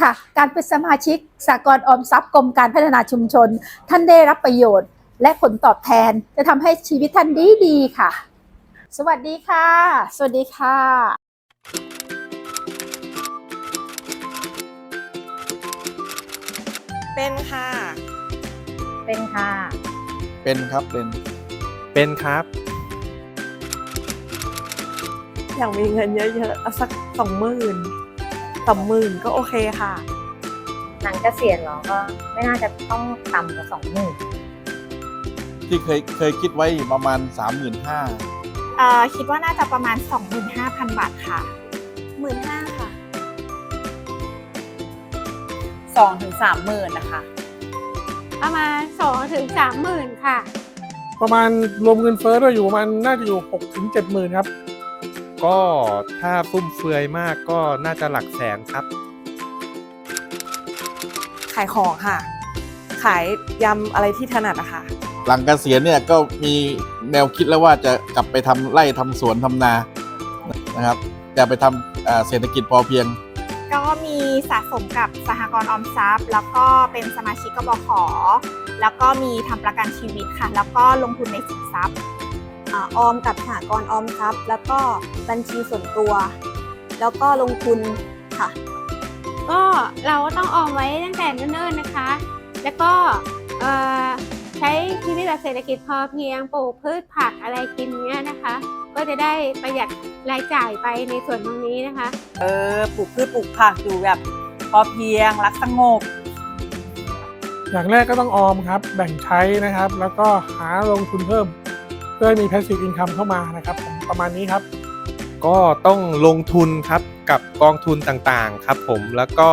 ค่ะ การเป็นสมาชิกสากลออมทรัพย์กรมการพัฒนาชุมชน ท่านได้รับประโยชน์ และผลตอบแทนจะทำให้ชีวิตท่านดีดีๆค่ะ สวัสดีค่ะ สวัสดีค่ะเป็นค่ะ เป็นค่ะ เป็นครับ เป็น เป็นครับ อยากมีเงินเยอะๆ เอาสักสองหมื่น สองหมื่นก็โอเคค่ะ หลังเกษียณเหรอก็ไม่น่าจะต้องต่ำกว่าสองหมื่นที่เคยเคยคิดไว้ประมาณ 3 5 0 0 0เอ่อคิดว่าน่าจะประมาณ 25,000 บาทค่ะหมื่นห้าค่ะ สองถึงสามหมื่นนะคะ ประมาณสองถึงสามหมื่นค่ะ ประมาณรวมเงินเฟ้อด้วยอยู่ประมาณน่าจะอยู่6ถึง7หมื่นครับ ก็ถ้าฟุ่มเฟือยมากก็น่าจะหลักแสนครับ ขายของค่ะ ขายยำอะไรที่ถนัดอะค่ะ หลังเกษียณเนี่ยก็มีแนวคิดแล้วว่าจะกลับไปทำไร่ทำสวนทำนานะครับจะไปทำอ่าเศรษฐกิจพอเพียง ก็มีสะสมกับสหกรณ์ออมทรัพย์ แล้วก็เป็นสมาชิกกบขแล้วก็มีทำประกันชีวิตค่ะ แล้วก็ลงทุนในสินทรัพย์ อาออมกับสหกรณ์ออมทรัพย์ แล้วก็บัญชีส่วนตัว แล้วก็ลงทุนค่ะ ก็เราก็ต้องออมไว้ตั้งแต่เนิ่นๆนะคะ แล้วก็เอ่อใช้ชีวิตแบบเศรษฐกิจพอเพียงปลูกพืชผักอะไรกินเนี้ยนะคะ ก็จะได้ประหยัดรายจ่ายไปในส่วนตรงนี้นะคะ เออปลูกพืชปลูกผักอยู่แบบพอเพียงรักสงบอย่างแรกก็ต้องออมครับ แบ่งใช้นะครับ แล้วก็หาลงทุนเพิ่มเพื่อให้มี passive income เข้ามานะครับผมประมาณนี้ครับ ก็ต้องลงทุนครับกับกองทุนต่างๆครับผมแล้วก็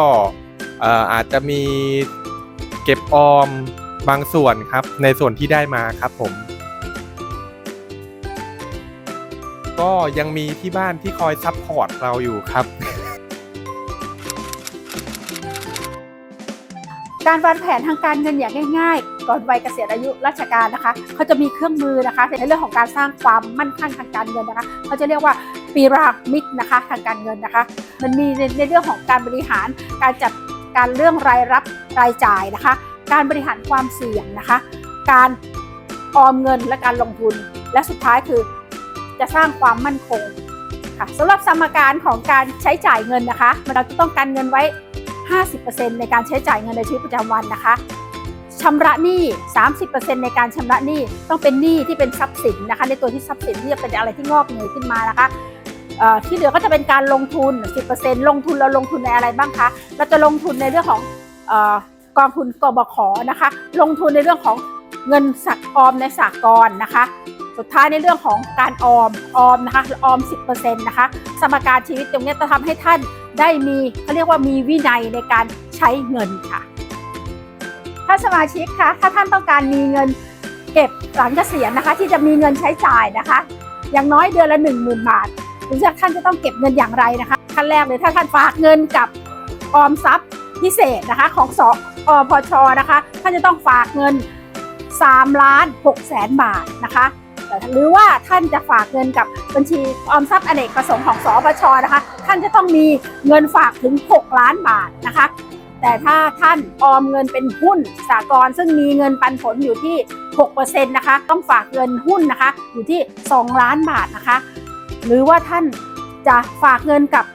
อาจจะมีเก็บออมบางส่วนครับในส่วนที่ได้มาครับผม ก็ยังมีที่บ้านที่คอยซัพพอร์ตเราอยู่ครับ การวางแผนทางการเงินอย่างง่ายๆ ก่อนวัยเกษียณอายุราชการนะคะ เขาจะมีเครื่องมือนะคะ ในเรื่องของการสร้างความมั่นคงทางการเงินนะคะ เขาจะเรียกว่าปีรามิดนะคะทางการเงินนะคะ มันมีในเรื่องของการบริหารการจัดการเรื่องรายรับรายจ่ายนะคะ การบริหารความเสี่ยงนะคะ การออมเงินและการลงทุน และสุดท้ายคือจะสร้างความมั่นคงค่ะสำหรับสมการของการใช้จ่ายเงินนะคะเราจะต้องการเงินไว้ 50%ในการใช้จ่ายเงินในชีวิตประจำวันนะคะชำระหนี้ 30%ในการชำระหนี้ต้องเป็นหนี้ที่เป็นทรัพย์สินนะคะ ในตัวที่ทรัพย์สินที่จะเป็นอะไรที่งอกเงยขึ้นมานะคะที่เหลือก็จะเป็นการลงทุน 10%ลงทุนเราลงทุนในอะไรบ้างคะ เราจะลงทุนในเรื่องของอกองทุนกบขนะคะ ลงทุนในเรื่องของเงินสักออมในสากลนะคะ สุดท้ายในเรื่องของการออม ออมนะคะ ออม 10%นะคะ สมการชีวิตตรงนี้จะทำให้ท่าน ได้มีเขาเรียกว่ามีวินัยในการใช้เงินค่ะถ้าสมาชิกคะถ้าท่านต้องการมีเงินเก็บหลังเกษียณนะคะ ที่จะมีเงินใช้จ่ายนะคะ อย่างน้อยเดือนละ 1 0,000 บาทหรือท่านจะต้องเก็บเงินอย่างไรนะคะขั้นแรกเลยถ้าท่านฝากเงินกับออมทรัพย์พิเศษนะคะของสอพชนะคะท่านจะต้องฝากเงิน3ล้าน6แสนบาทนะคะ หรือว่าท่านจะฝากเงินกับบัญชีออมทรัพย์อเนกประสงค์ของสอปชนะคะ ท่านจะต้องมีเงินฝากถึง 6 ล้านบาทนะคะ แต่ถ้าท่านออมเงินเป็นหุ้นสากลซึ่งมีเงินปันผลอยู่ที่ 6%นะคะ ต้องฝากเงินหุ้นนะคะ อยู่ที่ 2 ล้านบาทนะคะ หรือว่าท่านจะฝากเงินกับ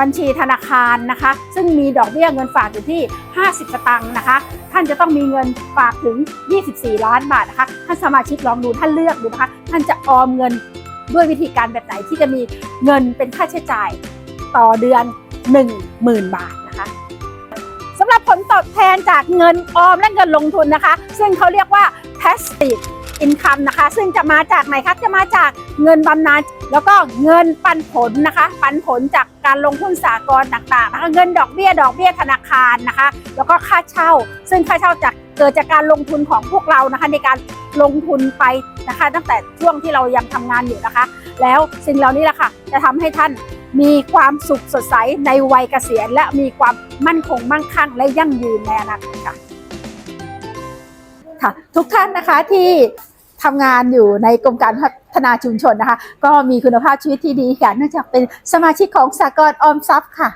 บัญชีธนาคารนะคะ ซึ่งมีดอกเบี้ยเงินฝากอยู่ที่ 50 สตางค์นะคะ ท่านจะต้องมีเงินฝากถึง 24 ล้านบาทนะคะ ท่านสมาชิกลองดูท่านเลือกดูนะคะ ท่านจะออมเงินด้วยวิธีการแบบไหนที่จะมีเงินเป็นค่าใช้จ่ายต่อเดือน 10,000 บาทนะคะสำหรับผลตอบแทนจากเงินออมและเงินลงทุนนะคะ ซึ่งเขาเรียกว่า passive income นะคะ ซึ่งจะมาจากไหนคะจะมาจากเงินบำนาญแล้วก็เงินปันผลนะคะ ปันผลจากการลงทุนสากลต่างๆนะคะเงินดอกเบี้ยดอกเบี้ยธนาคารนะคะ แล้วก็ค่าเช่า ซึ่งค่าเช่าจากเกิดจากการลงทุนของพวกเรานะคะ ในการลงทุนไปนะคะ ตั้งแต่ช่วงที่เรายังทำงานอยู่นะคะ แล้วสิ่งเหล่านี้แหละค่ะ จะทำให้ท่านมีความสุขสดใสในวัยเกษียณ และมีความมั่นคงมั่งคั่ง และยั่งยืนในอนาคตค่ะค่ะทุกท่านนะคะที่ ทำงานอยู่ในกรมการพัฒนาชุมชนนะคะ ก็มีคุณภาพชีวิตที่ดีค่ะเนื่องจากเป็นสมาชิกของสากลออมทรัพย์ค่ะ